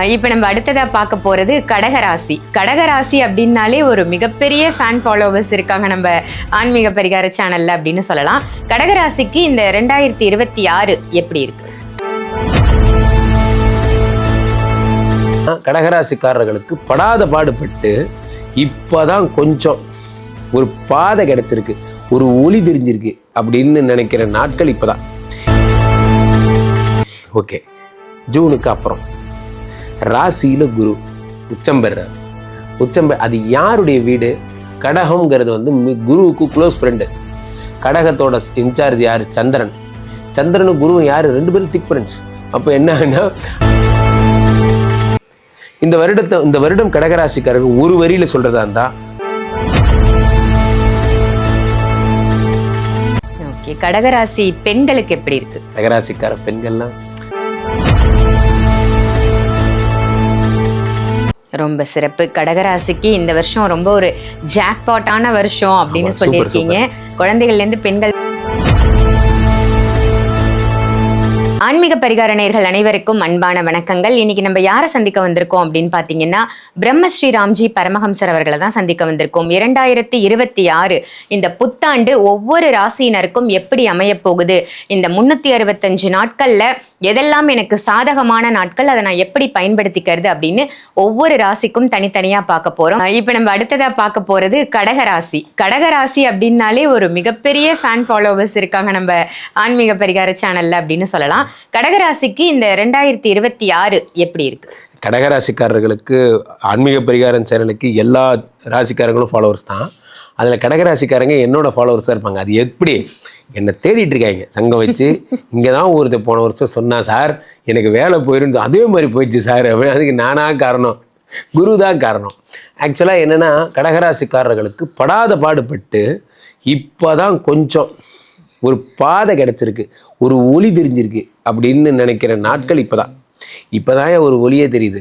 இப்போ நம்ம அடுத்ததா பார்க்க போறது கடகராசி கடகராசி அப்படின்னாலே ஒரு மிகப்பெரிய ஃபேன் ஃபாலோவர்ஸ் இருக்காங்க நம்ம ஆன்மீக பரிகார சேனல்ல அப்படின்னு சொல்லலாம். கடகராசிக்கு இந்த ரெண்டாயிரத்தி இருபத்தி ஆறு எப்படி இருக்கு? கடகராசிக்காரர்களுக்கு படாத பாடுபட்டு இப்போதான் கொஞ்சம் ஒரு பாதை கிடைச்சிருக்கு. ஒரு ஒளி தெரிஞ்சிருக்கு அப்படின்னு நினைக்கிற நாட்கள் இப்போதான். ஓகே ஜூனுக்கு அப்புறம். ராசியில் குரு உச்சம் பெறுறார் உச்சம் அது யாருடைய வீடு? கடகம்ங்கிறது வந்து குருவுக்கு க்ளோஸ் ஃப்ரெண்டு கடகத்தோட இன்சார்ஜ் யார்? சந்திரன். சந்திரனும் குருவும் யார்? ரெண்டு பேரும் திக் ஃப்ரெண்ட்ஸ் அப்போ என்ன ஆகுனா இந்த வருடத்தை இந்த வருடம் கடகராசிக்காரர்கள் ஒரு வரியில சொல்றதா இருந்தா ஓகே கடகராசி பெண்களுக்கு எப்படி இருக்கு? கடகராசிக்கார பெண்கள்லாம் ரொம்ப சிறப்பு. கடகராசிக்கு இந்த வருஷம் ரொம்ப ஒரு ஜாக்பாட்டான வருஷம் அப்படின்னு சொல்லியிருக்கீங்க. குழந்தைகள்ல இருந்து பெண்கள் ஆன்மீக பரிகார நேயர்கள் அனைவருக்கும் அன்பான வணக்கங்கள். இன்னைக்கு நம்ம யாரை சந்திக்க வந்திருக்கோம் அப்படின்னு பார்த்தீங்கன்னா பிரம்மஸ்ரீ ராம்ஜி பரமஹம்சர் அவர்களை தான் சந்திக்க வந்திருக்கோம். இரண்டாயிரத்தி இருபத்தி ஆறு இந்த புத்தாண்டு ஒவ்வொரு ராசியினருக்கும் எப்படி அமையப் போகுது? இந்த முன்னூத்தி அறுபத்தஞ்சு நாட்கள்ல எதெல்லாம் எனக்கு சாதகமான நாட்கள் அதை நான் எப்படி பயன்படுத்திக்கிறது அப்படின்னு ஒவ்வொரு ராசிக்கும் தனித்தனியா பார்க்க போறோம். இப்போ நம்ம அடுத்ததா பார்க்க போறது கடகராசி கடகராசி அப்படின்னாலே ஒரு மிகப்பெரிய ஃபேன் ஃபாலோவர்ஸ் இருக்காங்க நம்ம ஆன்மீக பரிகார சேனல்ல அப்படின்னு சொல்லலாம். கடகராசிக்கு இந்த ரெண்டாயிரத்தி இருபத்தி ஆறு எப்படி இருக்கு? கடகராசிக்காரர்களுக்கு ஆன்மீக பரிகாரம் சேனலுக்கு எல்லா ராசிக்காரங்களும் ஃபாலோவர்ஸ் தான். அதில் கடகராசிக்காரங்க என்னோட ஃபாலோவர்ஸாக இருப்பாங்க. அது எப்படி? என்னை தேடிட்டு இருக்காங்க. சங்கம் வச்சு இங்கே தான் ஊருக்கு போன வருஷம் சொன்னா சார் எனக்கு வேலை போயிருந்து அதே மாதிரி போயிடுச்சு சார். அப்படின்னு அதுக்கு நானாக காரணம். குரு தான் காரணம். ஆக்சுவலாக என்னென்னா கடகராசிக்காரர்களுக்கு படாத பாடுபட்டு இப்போ தான் கொஞ்சம் ஒரு பாதை கிடச்சிருக்கு. ஒரு ஒளி தெரிஞ்சிருக்கு அப்படின்னு நினைக்கிற நாட்கள் இப்போ தான் இப்போ தான் ஒரு ஒளியே தெரியுது?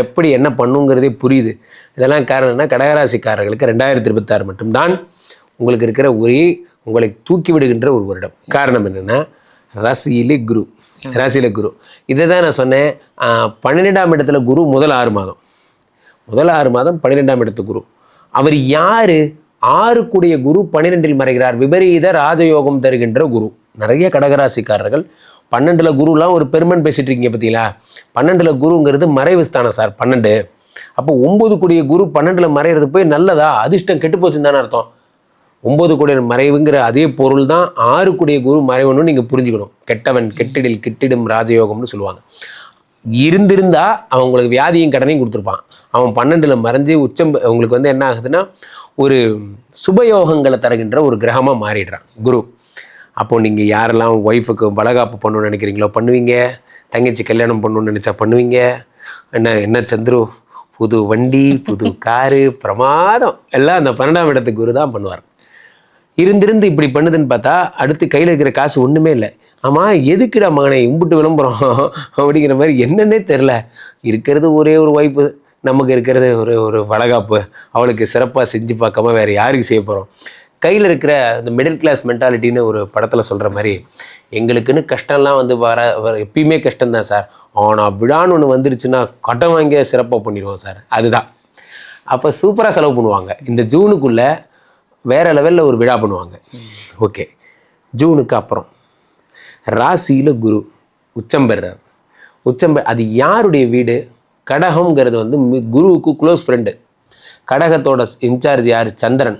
எப்படி என்ன பண்ணுங்கிறதே புரியுது. இதெல்லாம் காரணம்னா கடகராசிக்காரர்களுக்கு ரெண்டாயிரத்தி இருபத்தாறு மட்டும்தான். உங்களுக்கு இருக்கிற ஒரே உங்களை தூக்கி விடுகின்ற ஒரு வருடம். காரணம் என்னென்னா ராசியிலே குரு. ராசியில குரு. இதை தான் நான் சொன்னேன். பன்னிரெண்டாம் இடத்துல குரு முதல் ஆறு மாதம். முதல் ஆறு மாதம் பன்னிரெண்டாம் இடத்து குரு. அவர் யாரு? ஆறுக்குடைய குரு பன்னிரெண்டில் மறைகிறார். விபரீத ராஜயோகம் தருகின்ற குரு. நிறைய கடகராசிக்காரர்கள் பன்னெண்டில் குருலாம் ஒரு பெருமன் பேசிட்டு இருக்கீங்க பார்த்தீங்களா பன்னெண்டில் குருங்கிறது மறைவு ஸ்தானம் சார் பன்னெண்டு. அப்போ ஒன்பது கூடிய குரு பன்னெண்டில் மறைகிறது போய் நல்லதா? அதிர்ஷ்டம் கெட்டு போச்சுன்னு தானே அர்த்தம். ஒன்பது கூடிய மறைவுங்கிற அதே பொருள் தான் ஆறு கூடிய குரு மறைவுன்னு நீங்கள் புரிஞ்சுக்கணும். கெட்டவன் கெட்டிடில் கெட்டிடும் ராஜயோகம்னு சொல்லுவாங்க. இருந்திருந்தா அவங்களுக்கு வியாதியும் கடனையும் கொடுத்துருப்பான். அவன் பன்னெண்டில் மறைஞ்சு உச்சம் உங்களுக்கு வந்து என்ன ஆகுதுன்னா ஒரு சுபயோகங்களை தருகின்ற ஒரு கிரகமாக மாறிடுறான் குரு. அப்போது நீங்கள் யாரெல்லாம் ஒய்ஃபுக்கு வளகாப்பு பண்ணணும்னு நினைக்கிறீங்களோ பண்ணுவீங்க. தங்கச்சி கல்யாணம் பண்ணணும்னு நினச்சா பண்ணுவீங்க. என்ன என்ன சந்துரு? புது வண்டி புது காரு பிரமாதம். எல்லாம் அந்த பன்னெண்டாம் இடத்துக்கு குரு தான் பண்ணுவார். இருந்திருந்து இப்படி பண்ணுதுன்னு பார்த்தா அடுத்து கையில் இருக்கிற காசு ஒன்றுமே இல்லை. ஆமாம் எதுக்குடா மகனை இம்புட்டு விளம்பரம் அப்படிங்கிற மாதிரி என்னன்னே தெரில இருக்கிறது ஒரே ஒரு வாய்ப்பு. நமக்கு இருக்கிறது ஒரு ஒரு வளகாப்பு. அவளுக்கு சிறப்பாக செஞ்சு பார்க்காம வேறு யாருக்கு செய்ய போகிறோம் கையில் இருக்கிற இந்த மிடில் கிளாஸ் மென்டாலிட்டின்னு ஒரு படத்தில் சொல்கிற மாதிரி எங்களுக்குன்னு கஷ்டம்லாம் வந்து வர வர எப்பயுமே கஷ்டம்தான் சார். ஆனால் விழான்னு ஒன்று வந்துருச்சுன்னா கடன் வாங்கிய சிறப்பாக பண்ணிடுவோம் சார். அதுதான். அப்போ சூப்பராக செலவு பண்ணுவாங்க. இந்த ஜூனுக்குள்ளே வேறு லெவலில் ஒரு விழா பண்ணுவாங்க. ஓகே. ஜூனுக்கு அப்புறம் ராசியில் குரு உச்சம் பெறுறார் உச்சம் அது யாருடைய வீடு? கடகம்ங்கிறது வந்து குருவுக்கு க்ளோஸ் ஃப்ரெண்டு கடகத்தோட இன்சார்ஜ் யார்? சந்திரன்.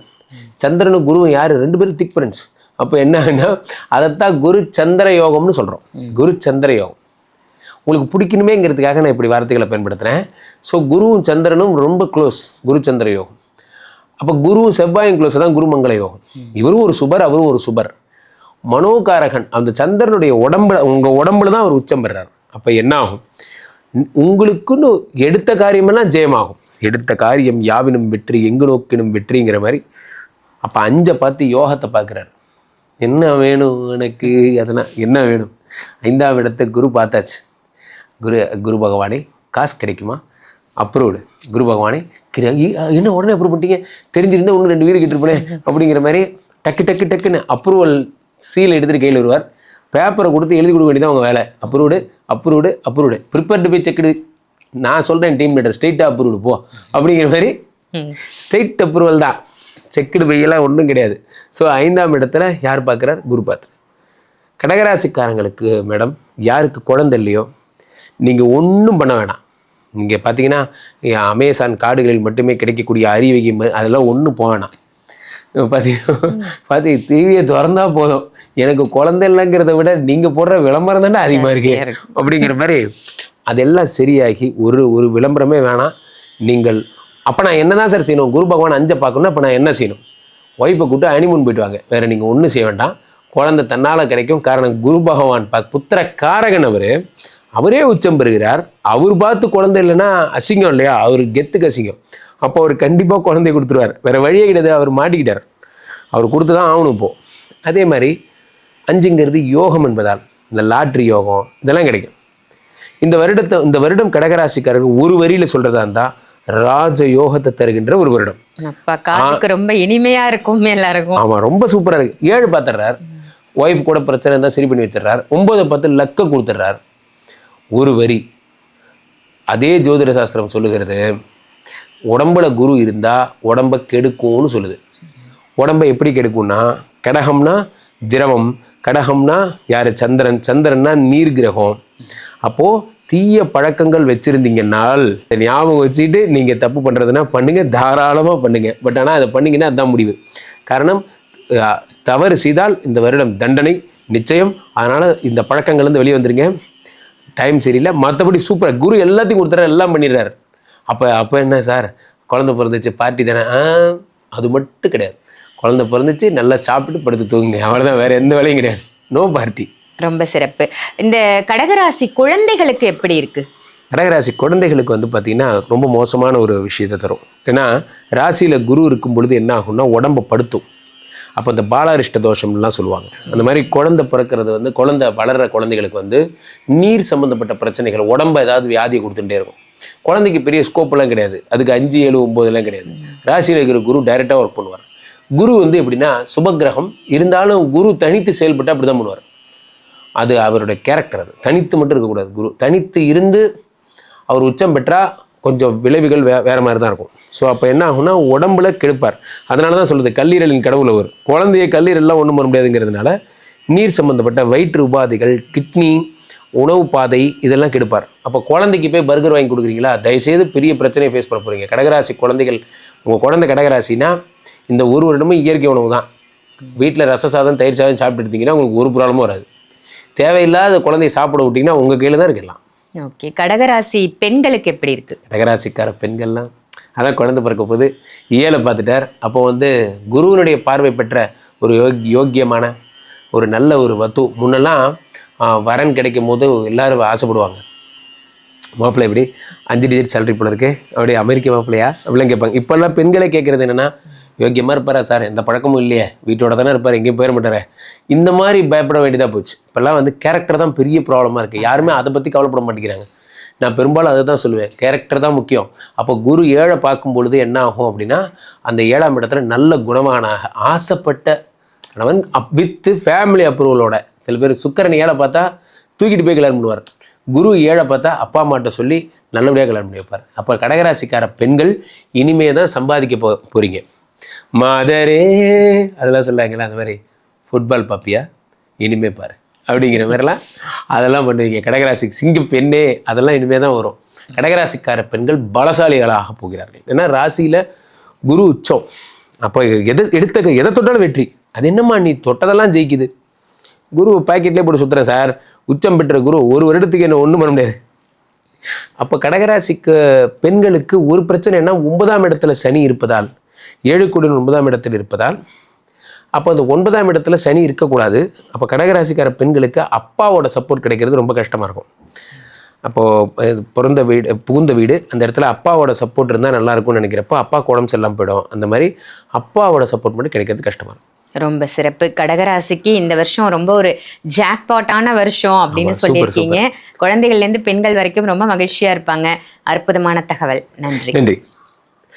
சந்திரனும் குருவும் யார்? ரெண்டு பேரும் திக் ஃப்ரெண்ட்ஸ் அப்போ என்ன ஆகுனா அதைத்தான் குரு சந்திர யோகம்னு சொல்கிறோம் குரு சந்திர யோகம். உங்களுக்கு பிடிக்கணுமேங்கிறதுக்காக நான் இப்படி வார்த்தைகளை பயன்படுத்துகிறேன் ஸோ குருவும் சந்திரனும் ரொம்ப க்ளோஸ் குரு சந்திர யோகம். அப்போ குரு செவ்வாயும் க்ளோஸ் தான் குருமங்கள யோகம் இவரும் ஒரு சுபர் அவரும் ஒரு சுபர். மனோகாரகன் அந்த சந்திரனுடைய உடம்புல உங்கள் உடம்புல தான் அவர் உச்சம் பெறார். அப்போ என்ன ஆகும்? உங்களுக்குன்னு எடுத்த காரியமெல்லாம் ஜெயமாகும். எடுத்த காரியம் யாவினும் வெற்றி எங்கு நோக்கினும் வெற்றிங்கிற மாதிரி. அப்போ அஞ்சை பார்த்து யோகத்தை பார்க்குறாரு. என்ன வேணும் எனக்கு? அதெல்லாம் என்ன வேணும்? ஐந்தாம் இடத்தை குரு பார்த்தாச்சு. குரு குரு பகவானே காசு கிடைக்குமா? அப்ரூவ்டு. குரு பகவானே இ- என்ன உடனே அப்ரூவ் பண்ணிட்டீங்க? தெரிஞ்சிருந்தா ஒன்று ரெண்டு வீடு கேட்டிருப்பேனே அப்படிங்கிற மாதிரி டக்கு டக்கு டக்குன்னு அப்ரூவல் சீல் எடுத்துகிட்டு கையில் வருவார். பேப்பரை கொடுத்து எழுதி கொடுக்க வேண்டியதான் அவங்க வேலை. அப்ரூவ்டு அப்ரூவ்டு அப்ரூவ்டு ப்ரிப்பேர்டு போய் செக்குடு நான் சொல்கிறேன் டீம் லீடர் ஸ்ட்ரெயிட்டாக அப்ரூவ்டு போ. அப்படிங்கிற மாதிரி. ஸ்ட்ரெயிட் அப்ரூவல் தான். செக்குடு பையெல்லாம் ஒன்றும் கிடையாது. ஸோ ஐந்தாம் இடத்துல யார் பார்க்குறார்? குரு பார்த்து கடகராசிக்காரங்களுக்கு மேடம் யாருக்கு குழந்தை இல்லையோ நீங்கள் ஒன்றும் பண்ண வேணாம். நீங்கள் பார்த்தீங்கன்னா அமேசான் காடுகளில் மட்டுமே கிடைக்கக்கூடிய அறிவகை அதெல்லாம் ஒன்றும் போக வேணாம். பார்த்தீங்கன்னா பார்த்தி டிவியை திறந்தா போதும். எனக்கு குழந்தை இல்லைங்கிறத விட நீங்கள் போடுற விளம்பரம் தானே அதிகமாக இருக்கு. அப்படிங்கிற மாதிரி அதெல்லாம் சரியாகி ஒரு ஒரு விளம்பரமே வேணாம். நீங்கள் அப்போ நான் என்ன தான் சார் செய்யணும்? குரு பகவான் அஞ்சை பார்க்கணும் அப்போ நான் என்ன செய்யணும்? ஒய்ஃபை கூப்பிட்டு அனிமூன் போயிட்டு வாங்க. வேறு நீங்கள் ஒன்றும் செய்ய வேண்டாம். குழந்தை தன்னால் கிடைக்கும். காரணம் குரு பகவான் பா புத்திர காரகன் அவர். அவரே உச்சம் பெறுகிறார். அவர் பார்த்து குழந்தை இல்லைன்னா அசிங்கம் இல்லையா? அவர் கெத்துக்கு அசிங்கம். அப்போ அவர் கண்டிப்பாக குழந்தைய கொடுத்துருவார். வேறு வழியே கிடையாது. அவர் மாட்டிக்கிட்டார். அவர் கொடுத்து தான் ஆகணும் இப்போ. அதே மாதிரி அஞ்சுங்கிறது யோகம் என்பதால் இந்த லாட்ரி யோகம் இதெல்லாம் கிடைக்கும். இந்த வருடத்தை இந்த வருடம் கடகராசிக்காரர்கள் ஒரு வரியில் சொல்கிறதா இருந்தால் ராஜ யோகத்தை தருகின்ற ஒரு வருடம். ரொம்ப இனிமையா இருக்கும் எல்லாருக்கும். ஆமாம் ரொம்ப சூப்பராக இருக்கு. ஏழு பார்த்துடுறார் ஒய்ஃப் கூட பிரச்சனை இருந்தால் சரி பண்ணி வச்சிடுறார். ஒன்பதை பார்த்து லக்க கொடுத்துட்றார். ஒரு வரி. அதே ஜோதிட சாஸ்திரம் சொல்லுகிறது உடம்புல குரு இருந்தால் உடம்ப கெடுக்கும்னு சொல்லுது. உடம்பை எப்படி கெடுக்கும்னா கடகம்னா திரவம் கடகம்னா யார்? சந்திரன். சந்திரன்னா நீர் கிரகம். அப்போது தீய பழக்கங்கள் வச்சுருந்தீங்கன்னால் ஞாபகம் வச்சுட்டு நீங்கள் தப்பு பண்ணுறதுனா பண்ணுங்கள் தாராளமாக பண்ணுங்கள் பட் ஆனால் அதை பண்ணிங்கன்னா அதுதான் முடிவு. காரணம் தவறு செய்தால் இந்த வருடம் தண்டனை நிச்சயம். அதனால் இந்த பழக்கங்கள்லேருந்து வெளியே வந்துருங்க. டைம் சரியில்லை. மற்றபடி சூப்பராக குரு எல்லாத்தையும் கொடுத்துறாரு எல்லாம் பண்ணிடுறாரு. அப்போ அப்போ என்ன சார்? குழந்தை பிறந்துச்சு பார்ட்டி தானே? ஆ அது மட்டும் கிடையாது. குழந்தை பிறந்துச்சு நல்லா சாப்பிட்டு படுத்து தூங்குங்க. அவ்வளோதான் வேறு எந்த வேலையும் கிடையாது. நோ பார்ட்டி ரொம்ப சிறப்பு. இந்த கடகராசி குழந்தைகளுக்கு எப்படி இருக்கு? கடகராசி குழந்தைகளுக்கு வந்து பார்த்திங்கன்னா ரொம்ப மோசமான ஒரு விஷயத்தை தரும். ஏன்னா ராசியில் குரு இருக்கும் பொழுது என்ன ஆகும்னா உடம்பை படுத்தும். அப்போ இந்த பாலாரிஷ்ட தோஷம்லாம் சொல்லுவாங்க. அந்த மாதிரி குழந்தை பிறக்கிறது வந்து குழந்தை வளர்கிற குழந்தைகளுக்கு வந்து நீர் சம்மந்தப்பட்ட பிரச்சனைகள் உடம்ப ஏதாவது வியாதியை கொடுத்துட்டே இருக்கும். குழந்தைக்கு பெரிய ஸ்கோப்பெல்லாம் கிடையாது. அதுக்கு அஞ்சு ஏழு ஒம்போதுலாம் கிடையாது. ராசியில் இருக்கிற குரு டைரெக்டாக ஒர்க் பண்ணுவார். குரு வந்து எப்படின்னா சுபக்கிரகம். இருந்தாலும் குரு தனித்து செயல்பட்டு அப்படி தான் பண்ணுவார். அது அவருடைய கேரக்டர் அது. தனித்து மட்டும் இருக்கக்கூடாது குரு. தனித்து இருந்து அவர் உச்சம் பெற்றால் கொஞ்சம் விளைவுகள் வே வேறு மாதிரி தான் இருக்கும். ஸோ அப்போ என்ன ஆகும்னா உடம்புல கெடுப்பார். அதனால தான் சொல்லுது கல்லீரலின் கடவுள் அவர். குழந்தைய கல்லீரல்லாம் ஒன்றும் பண்ண முடியாதுங்கிறதுனால நீர் சம்மந்தப்பட்ட வயிற்று உபாதைகள் கிட்னி உணவு பாதை இதெல்லாம் கெடுப்பார். அப்போ குழந்தைக்கு போய் பர்கர் வாங்கி கொடுக்குறீங்களா? தயவுசெய்து பெரிய பிரச்சனையை ஃபேஸ் பண்ண போகிறீங்க கடகராசி குழந்தைகள் உங்கள் குழந்தை கடகராசினா இந்த ஒரு வருடமும் இயற்கை உணவு தான். வீட்டில் ரச சாதம் தயிர் சாதம் சாப்பிட்டு இருந்தீங்கன்னா உங்களுக்கு ஒரு ப்ராப்ளமும் வராது. தேவையில்லாத குழந்தைய சாப்பிட விட்டிங்கன்னா உங்கள் கையில் தான் இருக்கலாம். ஓகே. கடகராசி பெண்களுக்கு எப்படி இருக்கு? கடகராசிக்கார பெண்கள்லாம் அதான் குழந்தை பிறக்க போது ஏழை பார்த்துட்டார். அப்போ வந்து குருவினுடைய பார்வை பெற்ற ஒரு யோக் யோக்கியமான ஒரு நல்ல ஒரு வத்து. முன்னெல்லாம் வரன் கிடைக்கும் போது எல்லாரும் ஆசைப்படுவாங்க. மாப்பிள்ளை எப்படி? அஞ்சு டிஜிட் சேலரி போல இருக்கு. அப்படியே அமெரிக்க மாப்பிள்ளையா? அப்படிலாம் கேட்பாங்க. இப்போல்லாம் பெண்களே கேட்குறது என்னென்னா யோக்கியமாக இருப்பாரா சார்? எந்த பழக்கமும் இல்லையே. வீட்டோட தானே இருப்பார் எங்கேயும் போயிட மாட்டாரே. இந்த மாதிரி பயப்பட வேண்டியதாக போச்சு. இப்போல்லாம் வந்து கேரக்டர் தான் பெரிய ப்ராப்ளமாக இருக்குது யாருமே அதை பற்றி கவலைப்பட மாட்டேங்கிறாங்க. நான் பெரும்பாலும் அதை தான் சொல்லுவேன். கேரக்டர் தான் முக்கியம். அப்போ குரு ஏழை பார்க்கும் பொழுது என்ன ஆகும் அப்படின்னா அந்த ஏழாம் இடத்துல நல்ல குணவானாக ஆசைப்பட்ட கணவன் அப் வித்து ஃபேமிலி அப்ரூவலோட சில பேர் சுக்கரன் ஏழை பார்த்தா தூக்கிட்டு போய் கல்யாணம் பண்ணுவார். குரு ஏழை பார்த்தா அப்பா அம்மாட்ட சொல்லி நல்லபடியாக கல்யாணம் பண்ணி வைப்பார். அப்போ கடகராசிக்கார பெண்கள் இனிமே தான் சம்பாதிக்க போ போகிறீங்க மாதரே. அதெல்லாம் சொல்கிறாங்களா அந்த மாதிரி ஃபுட்பால் பாப்பியா? இனிமே பாரு. அப்படிங்கிற மாதிரிலாம் அதெல்லாம் பண்ணுவீங்க. கடகராசி சிங்க பெண்ணே அதெல்லாம் இனிமே தான் வரும். கடகராசிக்கார பெண்கள் பலசாலிகளாக போகிறார்கள். ஏன்னா ராசியில் குரு உச்சம். அப்போ எதை எடுத்த எதை தொட்டாலும் வெற்றி. அது என்னம்மா நீ தொட்டதெல்லாம் ஜெயிக்குது. குரு பாக்கெட்லேயே போட்டு சுற்றுறேன் சார். உச்சம் பெற்ற குரு ஒரு வருடத்துக்கு என்ன ஒன்றும் பண்ண முடியாது. அப்போ கடகராசிக்கு பெண்களுக்கு ஒரு பிரச்சனைனா ஒன்பதாம் இடத்துல சனி இருப்பதால் ஏழு கோடி ஒன்பதாம் இடத்தில் இருப்பதால் அப்போ அந்த ஒன்பதாம் இடத்துல சனி இருக்கக்கூடாது. அப்போ கடகராசிக்கார பெண்களுக்கு அப்பாவோட சப்போர்ட் கிடைக்கிறது ரொம்ப கஷ்டமாக இருக்கும். அப்போது பிறந்த வீடு புகுந்த வீடு அந்த இடத்துல அப்பாவோட சப்போர்ட் இருந்தால் நல்லா இருக்கும்னு நினைக்கிறப்போ அப்பா உடம்பு செல்லாமல் போயிடும். அந்த மாதிரி அப்பாவோட சப்போர்ட் மட்டும் கிடைக்கிறது கஷ்டமாக இருக்கும். ரொம்ப சிறப்பு. கடகராசிக்கு இந்த வருஷம் ரொம்ப ஒரு ஜாக்பாட்டான வருஷம் அப்படின்னு சொல்லியிருக்கீங்க. குழந்தைகள்ல இருந்து பெண்கள் வரைக்கும் ரொம்ப மகிழ்ச்சியா இருப்பாங்க. அற்புதமான தகவல். நன்றி. நன்றி.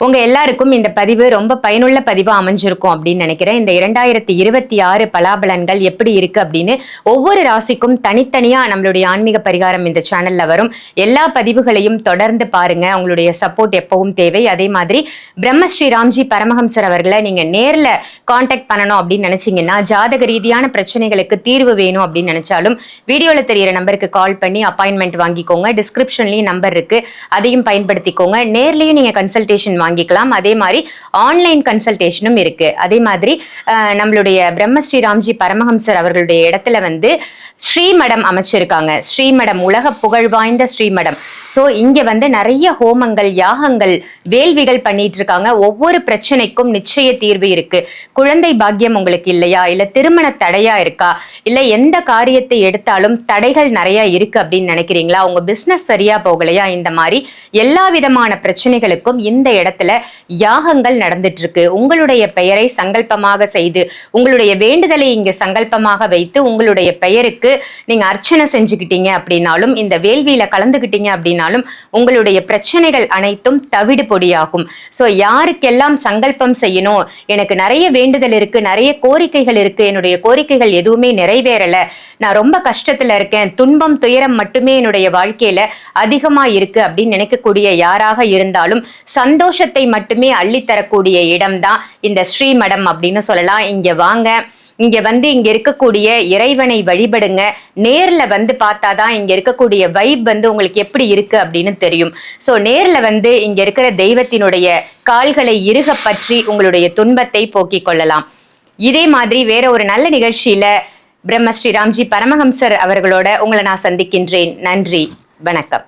உங்க எல்லாருக்கும் இந்த பதிவு ரொம்ப பயனுள்ள பதிவா அமைஞ்சிருக்கும் அப்படின்னு நினைக்கிறேன். இந்த இரண்டாயிரத்தி இருபத்தி ஆறு பலாபலன்கள் எப்படி இருக்கு அப்படின்னு ஒவ்வொரு ராசிக்கும் தனித்தனியா நம்மளுடைய ஆன்மீக பரிகாரம் இந்த சேனல்ல வரும். எல்லா பதிவுகளையும் தொடர்ந்து பாருங்க. உங்களுடைய சப்போர்ட் எப்பவும் தேவை. அதே மாதிரி பிரம்மஸ்ரீ ராம்ஜி பரமஹம்சர் அவர்களை நீங்க நேர்ல காண்டாக்ட் பண்ணணும் அப்படின்னு நினைச்சீங்கன்னா ஜாதக ரீதியான பிரச்சனைகளுக்கு தீர்வு வேணும் அப்படின்னு நினைச்சாலும் வீடியோல தெரியிற நம்பருக்கு கால் பண்ணி அப்பாயின்மெண்ட் வாங்கிக்கோங்க. டிஸ்கிரிப்ஷன்லயும் நம்பர் இருக்கு. அதையும் பயன்படுத்திக்கோங்க. நேர்லயும் நீங்க கன்சல்டேஷன் வாங்கிக்கலாம். அதே மாதிரி ஆன்லைன் கன்சல்டேஷனும் இருக்கு. அதே மாதிரி நம்மளுடைய பிரம்மஸ்ரீ ராம்ஜி பரமஹம்சர் அவர்களுடைய இடத்துல வந்து ஸ்ரீமடம் அமைச்சிருக்காங்க. ஸ்ரீமடம் உலக புகழ் வாய்ந்த ஸ்ரீமடம். ஸோ இங்க வந்து நிறைய ஹோமங்கள் யாகங்கள் வேள்விகள் பண்ணிட்டு இருக்காங்க ஒவ்வொரு பிரச்சனைக்கும் நிச்சய தீர்வு இருக்கு. குழந்தை பாக்கியம் உங்களுக்கு இல்லையா? இல்ல திருமண தடையா இருக்கா? இல்ல எந்த காரியத்தை எடுத்தாலும் தடைகள் நிறைய இருக்கு அப்படின்னு நினைக்கிறீங்களா? உங்க பிசினஸ் சரியா போகலையா? இந்த மாதிரி எல்லா விதமான பிரச்சனைகளுக்கும் இந்த இடத்துல யாகங்கள் நடந்துட்டு இருக்கு உங்களுடைய பெயரை சங்கல்பமாக செய்து உங்களுடைய வேண்டுதலை இங்க சங்கல்பமாக வைத்து உங்களுடைய பெயருக்கு நீங்க அர்ச்சனை செஞ்சுக்கிட்டீங்க அப்படின்னாலும் இந்த வேள்வியில கலந்துக்கிட்டீங்க அப்படின்னாலும் உங்களுடைய பிரச்சனைகள் அனைத்தும் தவிடு பொடியாகும். ஸோ யாருக்கெல்லாம் சங்கல்பம் செய்யணும்? எனக்கு நிறைய வேண்டுதல் இருக்கு நிறைய கோரிக்கைகள் இருக்கு என்னுடைய கோரிக்கைகள் எதுவுமே நிறைவேறல. நான் ரொம்ப கஷ்டத்துல இருக்கேன் துன்பம் துயரம் மட்டுமே என்னுடைய வாழ்க்கையில அதிகமா இருக்கு அப்படின்னு நினைக்கக்கூடிய யாராக இருந்தாலும் சந்தோஷ சந்தோஷத்தை மட்டுமே அள்ளித்தரக்கூடிய இடம்தான் இந்த ஸ்ரீமடம் அப்படின்னு சொல்லலாம். இங்க வாங்க. இங்க வந்து இங்க இருக்கக்கூடிய இறைவனை வழிபடுங்க. நேர்ல வந்து பார்த்தாதான் இங்க இருக்கக்கூடிய வைப் வந்து உங்களுக்கு எப்படி இருக்கு அப்படின்னு தெரியும். சோ நேர்ல வந்து இங்க இருக்கிற தெய்வத்தினுடைய கால்களை இருக பற்றி உங்களுடைய துன்பத்தை போக்கிக் கொள்ளலாம். இதே மாதிரி வேற ஒரு நல்ல நிகழ்ச்சியில பிரம்மஸ்ரீ ராம்ஜி பரமஹம்சர் அவர்களோட உங்களை நான் சந்திக்கின்றேன். நன்றி. வணக்கம்.